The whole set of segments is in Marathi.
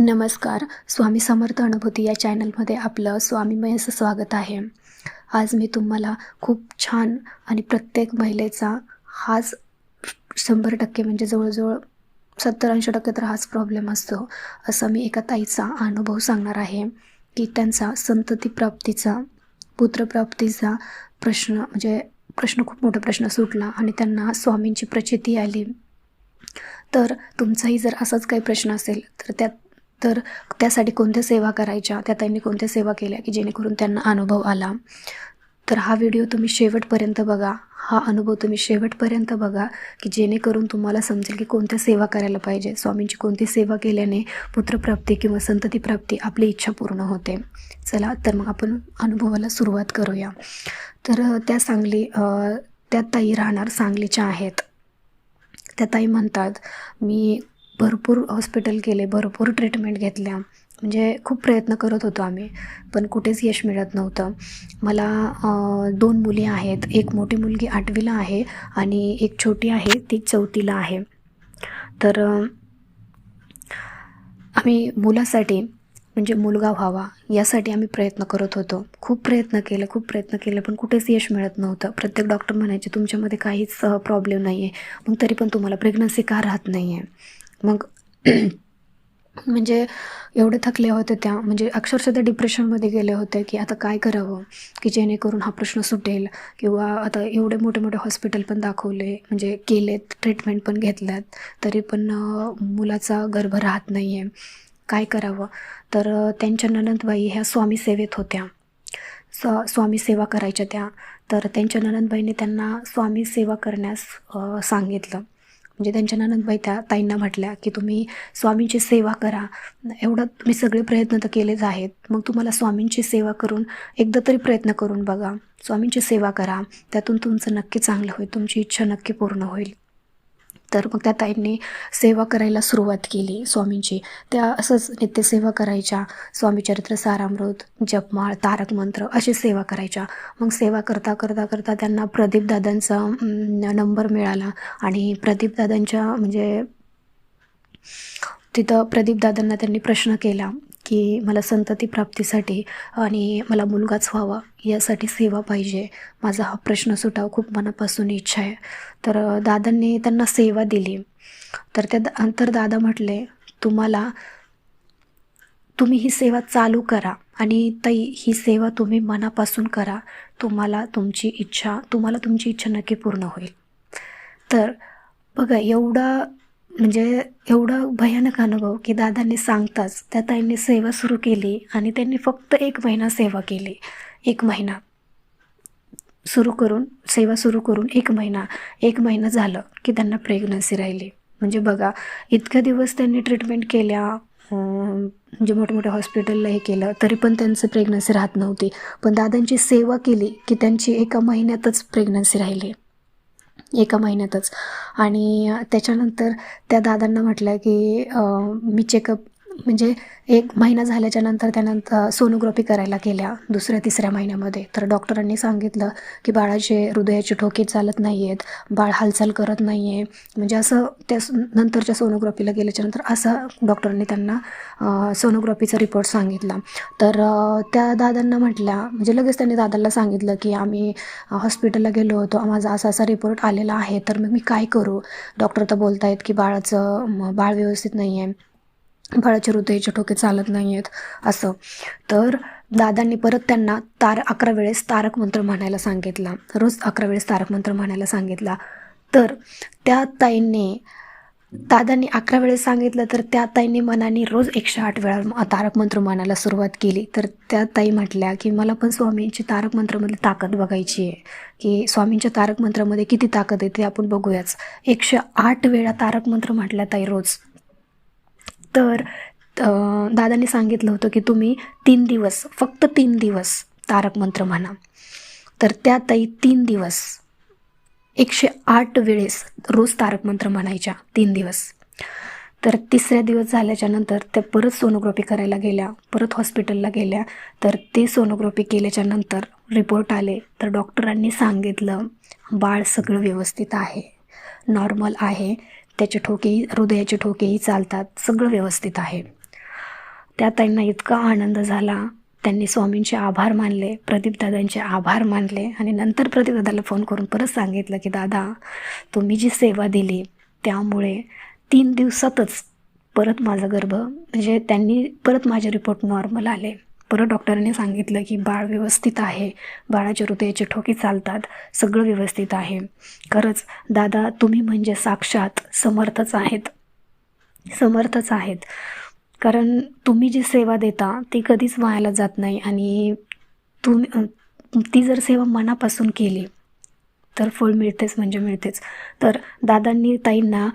नमस्कार स्वामी समर्थ अनुभूती या चॅनलमध्ये आपलं स्वामीमय असं स्वागत आहे. आज मी तुम्हाला खूप छान आणि प्रत्येक महिलेचा हाच शंभर टक्के म्हणजे जवळजवळ सत्तर ऐंशी टक्के तर हाच प्रॉब्लेम असतो असा मी एका ताईचा अनुभव सांगणार आहे की त्यांचा संतती प्राप्तीचा पुत्रप्राप्तीचा प्रश्न म्हणजे प्रश्न खूप मोठा प्रश्न सुटला आणि त्यांना स्वामींची प्रचिती आली. तर तुमचाही जर असाच काही प्रश्न असेल तर त्यात तर त्यासाठी कोणत्या सेवा करायच्या? त्या त्यांनी कोणत्या सेवा केल्या की जेणेकरून त्यांना अनुभव आला? तर हा व्हिडिओ तुम्ही शेवटपर्यंत बघा. हा अनुभव तुम्ही शेवटपर्यंत बघा की जेणेकरून तुम्हाला समजेल की कोणत्या सेवा करायला पाहिजे. स्वामींची कोणती सेवा केल्याने पुत्रप्राप्ती किंवा संततीप्राप्ती आपली इच्छा पूर्ण होते. चला तर मग आपण अनुभवाला सुरुवात करूया. तर त्या सांगली त्या ताई राहणार सांगलीच्या आहेत. त्या ताई म्हणतात मी भरपूर हॉस्पिटल केले भरपूर ट्रीटमेंट घेतल्या. म्हणजे खूप प्रयत्न करत होतो आम्ही पण कुठेच यश मिळत नव्हतं. मला दोन मुली आहेत. एक मोठी मुलगी आठवीला आहे आणि एक छोटी आहे ती चौथीला आहे. तर आम्ही मुलासाठी म्हणजे मुलगा व्हावा यासाठी आम्ही प्रयत्न करत होतो. खूप प्रयत्न केले खूप प्रयत्न केले पण कुठेच यश मिळत नव्हतं. प्रत्येक डॉक्टर म्हणायचे तुमच्यामध्ये काहीच प्रॉब्लेम नाही आहे मग तरी पण तुम्हाला प्रेग्नन्सी का राहत नाही आहे मग म्हणजे एवढे थकले होते त्या. म्हणजे अक्षरशः त्या डिप्रेशनमध्ये गेले होते की आता काय करावं? की जेणेकरून हा प्रश्न सुटेल किंवा आता एवढे मोठे मोठे हॉस्पिटल पण दाखवले म्हणजे केलेत ट्रीटमेंट पण घेतल्यात तरी पण मुलाचा गर्भ राहत नाही आहे काय करावं? तर त्यांच्या ननंदबाई ह्या स्वामी सेवेत होत्या. स्व स्वामी सेवा करायच्या त्या. तर त्यांच्या ननंदबाईने त्यांना स्वामी सेवा करण्यास सांगितलं. म्हणजे त्यांच्या ननंदबाई त्या ताईंना म्हटल्या की तुम्ही स्वामींची सेवा करा. एवढं तुम्ही सगळे प्रयत्न तर केलेच आहेत. मग तुम्हाला स्वामींची सेवा करून एकदा तरी प्रयत्न करून बघा. स्वामींची सेवा करा. त्यातून तुमचं नक्की चांगलं होईल. तुमची इच्छा नक्की पूर्ण होईल. तर मग त्या ताईंनी सेवा करायला सुरुवात केली स्वामींची. त्या असंच नित्यसेवा करायच्या. स्वामी चरित्र सारामृत जपमाळ तारक मंत्र अशी सेवा करायच्या. मग सेवा करता करता करता त्यांना प्रदीपदादांचा नंबर मिळाला आणि प्रदीपदादांच्या म्हणजे तिथं प्रदीपदादांना त्यांनी प्रश्न केला. की मला संतती प्राप्तीसाठी आणि मला मुलगाच व्हावा यासाठी सेवा पाहिजे. माझा हा प्रश्न सुटावा खूप मनापासून इच्छा आहे. तर दादांनी त्यांना सेवा दिली. तर त्या तर दादा म्हटले तुम्हाला तुम्ही ही सेवा चालू करा आणि ताई ही सेवा तुम्ही मनापासून करा. तुम्हाला तुमची इच्छा तुम्हाला तुमची इच्छा नक्की पूर्ण होईल. तर बघा एवढा म्हणजे एवढा भयानक अनुभव की दादांनी सांगताच त्या ताईंनी सेवा सुरू केली आणि त्यांनी फक्त एक महिना सेवा केली. एक महिना. सुरू करून सेवा सुरू करून एक महिना. एक महिना झालं की त्यांना प्रेग्नन्सी राहिली. म्हणजे बघा इतक्या दिवस त्यांनी ट्रीटमेंट केल्या म्हणजे मोठमोठ्या हॉस्पिटलला हे केलं तरी पण त्यांचं प्रेग्नन्सी राहत नव्हती. पण दादांची सेवा केली की त्यांची एका महिन्यातच प्रेग्नन्सी राहिली. एका महिन्यातच. आणि त्याच्यानंतर त्या दादांना म्हटलं की मी चेकअप म्हणजे एक महिना झाल्याच्यानंतर त्यानंतर सोनोग्राफी करायला गेल्या दुसऱ्या तिसऱ्या महिन्यामध्ये. तर डॉक्टरांनी सांगितलं की बाळाचे हृदयाचे ठोके चालत नाही आहेत बाळ हालचाल करत नाही आहे म्हणजे असं त्या नंतरच्या सोनोग्राफीला गेल्याच्यानंतर असं डॉक्टरांनी त्यांना सोनोग्राफीचा रिपोर्ट सांगितला. तर त्या दादांना म्हटल्या म्हणजे लगेच त्यांनी दादाला सांगितलं की आम्ही हॉस्पिटलला गेलो होतो माझा असा असा रिपोर्ट आलेला आहे तर मग मी काय करू? डॉक्टर तर बोलत आहेत की बाळाचं बाळ व्यवस्थित नाही आहे बाळाचे हृदयाचे ठोके चालत नाही आहेत असं. तर दादांनी परत त्यांना तार अकरा वेळेस तारक मंत्र म्हणायला सांगितला. रोज अकरा वेळेस तारक मंत्र म्हणायला सांगितला. तर त्या ताईंनी दादांनी अकरा वेळेस सांगितलं तर त्या ताईंनी मनाने रोज एकशे आठ वेळा तारक मंत्र म्हणायला सुरुवात केली. तर त्या ताई म्हटल्या की मला पण स्वामींची तारक मंत्रामध्ये ताकद बघायची आहे. की स्वामींच्या तारक मंत्रामध्ये किती ताकद आहे ते आपण बघूयाच. एकशे आठ वेळा तारक मंत्र म्हटल्या ताई रोज. तर दादांनी सांगितलं होतं की तुम्ही तीन दिवस फक्त तीन दिवस तारक मंत्र म्हणा. तर त्यातही तीन दिवस एकशे आठ वेळेस रोज तारक मंत्र म्हणायच्या तीन दिवस. तर तिसऱ्या दिवस झाल्याच्यानंतर त्या परत सोनोग्राफी करायला गेल्या परत हॉस्पिटलला गेल्या. तर ते सोनोग्राफी केल्याच्यानंतर रिपोर्ट आले. तर डॉक्टरांनी सांगितलं बाळ सगळं व्यवस्थित आहे नॉर्मल आहे. त्याचे ठोकेही हृदयाचे ठोकेही चालतात. सगळं व्यवस्थित आहे. त्या ताईंना इतका आनंद झाला. त्यांनी स्वामींचे आभार मानले प्रदीपदादांचे आभार मानले आणि नंतर प्रदीपदादाला फोन करून परत सांगितलं की दादा तुम्ही जी सेवा दिली त्यामुळे तीन दिवसातच परत माझा गर्भ म्हणजे त्यांनी परत माझे रिपोर्ट नॉर्मल आले. परत डॉक्टरांनी सांगितलं की बाळ व्यवस्थित आहे. बाळाच्या हृदयाचे ठोके चालतात. सगळं व्यवस्थित आहे. खरंच दादा तुम्ही म्हणजे साक्षात समर्थच आहेत. समर्थच आहेत. कारण तुम्ही जी सेवा देता ती कधीच वायाला जात नाही आणि तुम्ही ती जर सेवा मनापासून केली तर फळ मिळतेच म्हणजे मिळतेच. तर दादांनी ताईंना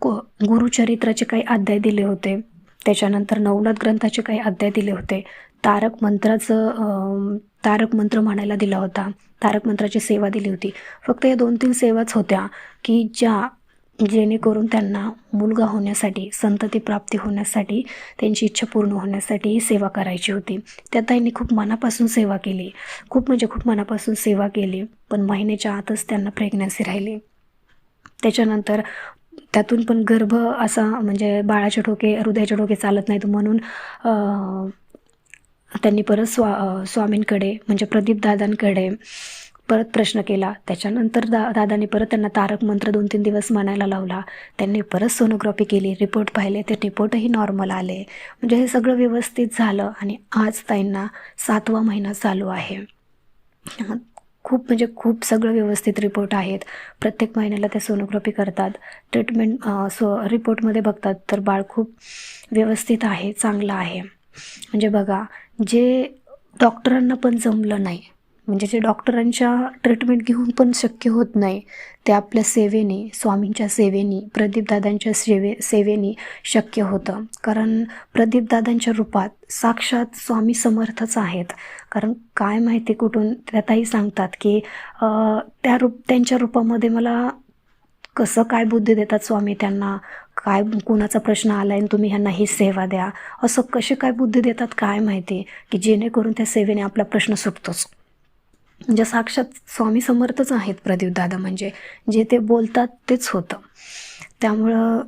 को- गुरुचरित्राचे काही अध्याय दिले होते. त्याच्यानंतर नवनाथ ग्रंथाचे काही अध्याय दिले होते. तारक मंत्राचं तारक मंत्र म्हणायला दिला होता. तारक मंत्राची सेवा दिली होती. फक्त या दोन तीन सेवाच होत्या की ज्या जेणेकरून त्यांना मुलगा होण्यासाठी संतती प्राप्ती होण्यासाठी त्यांची इच्छा पूर्ण होण्यासाठी ही सेवा करायची होती. त्या ताईंनी खूप मनापासून सेवा केली. खूप म्हणजे खूप मनापासून सेवा केली पण महिन्याच्या आतच त्यांना प्रेग्नन्सी राहिली. त्याच्यानंतर त्यातून पण गर्भ असा म्हणजे बाळाचे ठोके हृदयाचे ठोके चालत नाहीत म्हणून त्यांनी परत स्वा स्वामींकडे म्हणजे प्रदीप दादांकडे परत प्रश्न केला. त्याच्यानंतर दा दादांनी परत त्यांना तारक मंत्र दोन तीन दिवस म्हणायला लावला. त्यांनी परत सोनोग्राफी केली रिपोर्ट पाहिले. ते रिपोर्टही नॉर्मल आले. म्हणजे हे सगळं व्यवस्थित झालं आणि आज त्यांना सातवा महिना चालू आहे. खूप म्हणजे खूप सगळं व्यवस्थित रिपोर्ट आहेत. प्रत्येक महिन्याला ते सोनोग्राफी करतात. ट्रीटमेंट सो रिपोर्टमध्ये बघतात तर बाळ खूप व्यवस्थित आहे चांगलं आहे. म्हणजे बघा जे डॉक्टरांना पण जमलं नाही म्हणजे जे डॉक्टरांच्या ट्रीटमेंट घेऊन पण शक्य होत नाही ते आपल्या सेवेने स्वामींच्या सेवेने प्रदीपदादांच्या सेवे सेवेने शक्य होतं. कारण प्रदीपदादांच्या रूपात साक्षात स्वामी समर्थच आहेत. कारण काय माहिती कुठून त्यातही सांगतात की त्या रूप त्यांच्या रूपामध्ये मला कसं काय बुद्धी देतात स्वामी त्यांना काय कुणाचा प्रश्न आला आणि तुम्ही ह्यांना ही सेवा द्या. असं कसे काय बुद्धी देतात काय माहिती की जेणेकरून त्या सेवेने आपला प्रश्न सुटतोच. म्हणजे साक्षात स्वामी समर्थच आहेत प्रदीप दादा. म्हणजे जे ते बोलतात तेच होतं. त्यामुळं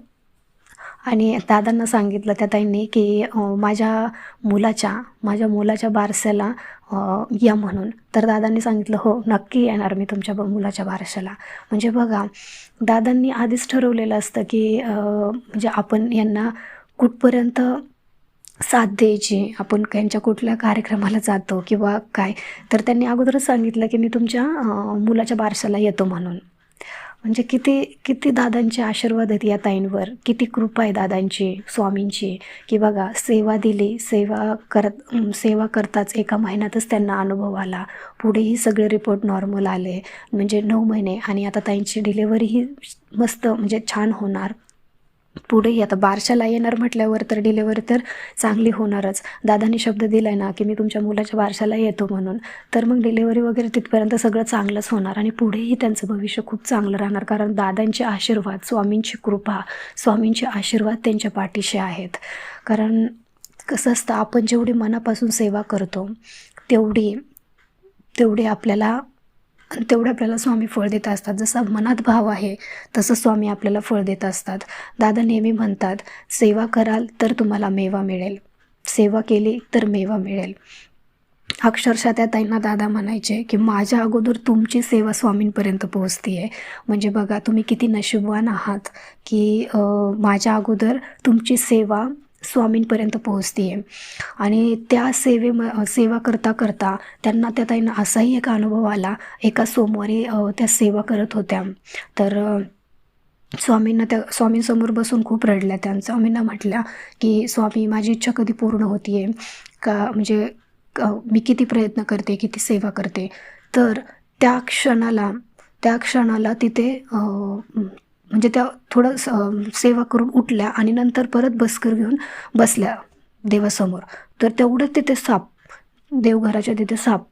आणि दादांना सांगितलं त्या ताईंनी की माझ्या मुलाच्या माझ्या मुलाच्या बारशाला या म्हणून. तर दादांनी सांगितलं हो नक्की येणार मी तुमच्या ब- मुलाच्या बारशाला. म्हणजे बघा दादांनी आधीच ठरवलेलं असतं की म्हणजे आपण यांना कुठपर्यंत साथ द्यायची आपण त्यांच्या कुठल्या कार्यक्रमाला जातो किंवा काय. तर त्यांनी अगोदरच सांगितलं की मी तुमच्या मुलाच्या बारशाला येतो म्हणून. म्हणजे किती किती दादांचे आशीर्वाद आहेत या ताईंवर. किती कृपा आहे दादांची स्वामींची. की बघा सेवा दिली सेवा करत सेवा करताच एका महिन्यातच त्यांना अनुभव आला. पुढेही सगळे रिपोर्ट नॉर्मल आले. म्हणजे नऊ महिने आणि आता ताईंची डिलेवरीही मस्त म्हणजे छान होणार. पुढेही आता बारशाला येणार म्हटल्यावर तर डिलेवरी तर चांगली होणारच. दादांनी शब्द दिलाय ना की मी तुमच्या मुलाच्या बारशाला येतो म्हणून. तर मग डिलेवरी वगैरे तिथपर्यंत सगळं चांगलंच होणार आणि पुढेही त्यांचं भविष्य खूप चांगलं राहणार. कारण दादांचे आशीर्वाद स्वामींची कृपा स्वामींचे आशीर्वाद त्यांच्या पाठीशी आहेत. कारण कसं असतं आपण जेवढी मनापासून सेवा करतो तेवढी तेवढी आपल्याला तेवढं आपल्याला स्वामी फळ देत असतात. जसा मनात भाव आहे तसं स्वामी आपल्याला फळ देत असतात. दादा नेहमी म्हणतात सेवा कराल तर तुम्हाला मेवा मिळेल. सेवा केली तर मेवा मिळेल. अक्षरशः त्या ताईंना दादा म्हणायचे की माझ्या अगोदर तुमची सेवा स्वामींपर्यंत पोहोचती आहे म्हणजे बघा तुम्ही किती नशीबवान आहात की माझ्या अगोदर तुमची सेवा स्वामींपर्यंत पोहोचते आहे आणि त्या सेवे सेवा करता करता त्यांना त्या ताईंना असाही एक अनुभव आला. एका सोमवारी त्या सेवा करत होत्या. तर स्वामींना त्या स्वामींसमोर बसून खूप रडल्या. त्या स्वामींना म्हटल्या की स्वामी माझी इच्छा कधी पूर्ण होती आहे का म्हणजे मी किती प्रयत्न करते किती सेवा करते? तर त्या क्षणाला त्या क्षणाला तिथे म्हणजे त्या थोडं स- सेवा करून उठल्या आणि नंतर परत बसकर घेऊन बसल्या देवासमोर. तर तेवढं तिथे साप देवघराच्या तिथे साप.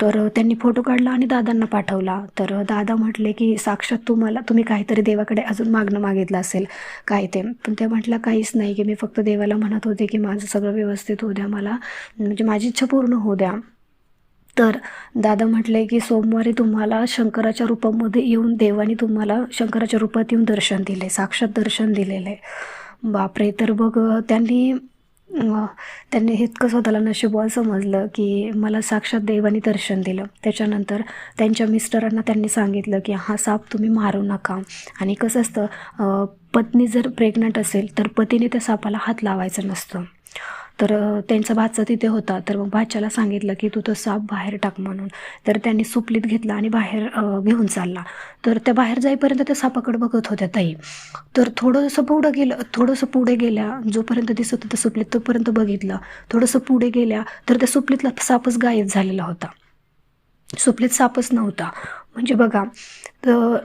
तर त्यांनी फोटो काढला आणि दादांना पाठवला. तर दादा म्हटले की साक्षात तुम्हाला तुम्ही काहीतरी देवाकडे अजून मागणं मागितलं असेल. काय ते? पण ते म्हटलं काहीच नाही की मी फक्त देवाला म्हणत होते की माझं सगळं व्यवस्थित होऊ द्या मला म्हणजे माझी इच्छा पूर्ण होऊ द्या. तर दादा म्हटले की सोमवारी तुम्हाला शंकराच्या रूपामध्ये येऊन देवाने तुम्हाला शंकराच्या रूपात येऊन दर्शन दिले साक्षात दर्शन दिलेलं. आहे बापरे तर बघ त्यांनी त्यांनी इतकं स्वतःला नशिबवान समजलं की मला साक्षात देवाने दर्शन दिलं. त्याच्यानंतर त्यांच्या मिस्टरांना त्यांनी सांगितलं की हा साप तुम्ही मारू नका. आणि कसं असतं पत्नी जर प्रेग्नंट असेल तर पतीने त्या सापाला हात लावायचा नसतो. तर त्यांचा भाचा तिथे होता. तर मग भाच्याला सांगितलं की तू तो साप बाहेर टाक म्हणून. तर त्यांनी सुपलीत घेतला आणि बाहेर घेऊन चालला. तर त्या बाहेर जाईपर्यंत त्या सापाकडे बघत होत्या ताई. तर थोडंसं पुढं गेलं थोडंसं पुढे गेल्या जोपर्यंत दिसत होतं सुपलीत तोपर्यंत बघितलं. थोडंसं पुढे गेल्या तर त्या सुपलीतला सापच गायब झालेला होता. सुपलीत सापच नव्हता. म्हणजे बघा तर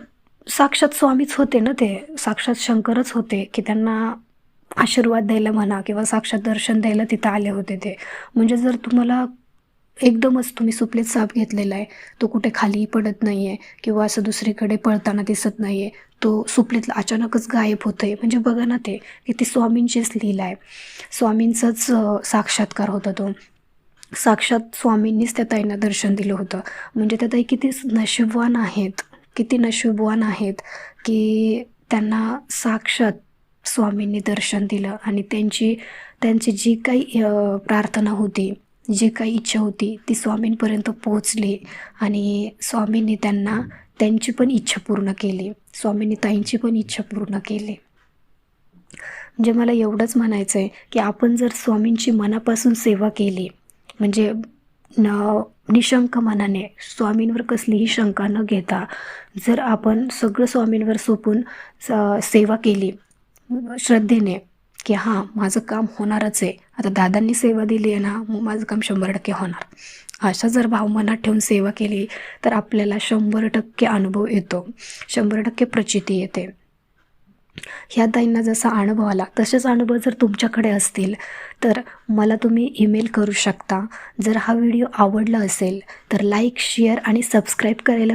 साक्षात स्वामीच होते ना ते. साक्षात शंकरच होते की त्यांना आशीर्वाद द्यायला म्हणा किंवा साक्षात दर्शन द्यायला तिथं आले होते ते. म्हणजे जर तुम्हाला एकदमच तुम्ही सुपलेत साप घेतलेला आहे तो कुठे खाली पडत नाही आहे किंवा असं दुसरीकडे पळताना दिसत नाही आहे तो सुपलीतला अचानकच गायब होतं आहे म्हणजे बघा ना ते की ते स्वामींचीच लीला आहे. स्वामींचाच साक्षात्कार होता तो. साक्षात स्वामींनीच त्या ताईंना दर्शन दिलं होतं. म्हणजे त्या ताई किती नशीबवान आहेत किती नशीबवान आहेत की त्यांना साक्षात स्वामींनी दर्शन दिलं आणि त्यांची त्यांची जी काही प्रार्थना होती जी काही इच्छा होती ती स्वामींपर्यंत पोहोचली आणि स्वामींनी त्यांना त्यांची पण इच्छा पूर्ण केली. स्वामींनी ताईंची पण इच्छा पूर्ण केली. म्हणजे मला एवढंच म्हणायचं आहे की आपण जर स्वामींची मनापासून सेवा केली म्हणजे न निशंक मनाने स्वामींवर कसलीही शंका न घेता जर आपण सगळं स्वामींवर सोपून स- सेवा केली श्रद्धेने की हां माझं काम होणारच आहे. आता दादांनी सेवा दिली आहे ना मग माझं काम शंभर टक्के होणार. अशा जर भाव मनात ठेवून सेवा केली तर आपल्याला शंभर टक्के अनुभव येतो. शंभर टक्के प्रचिती येते. ह्या ताईंना जसा अनुभव आला तसेच अनुभव जर तुमच्याकडे असतील तर मला तुम्ही ईमेल करू शकता. जर हा व्हिडिओ आवडला असेल तर लाईक शेअर आणि सबस्क्राईब करायला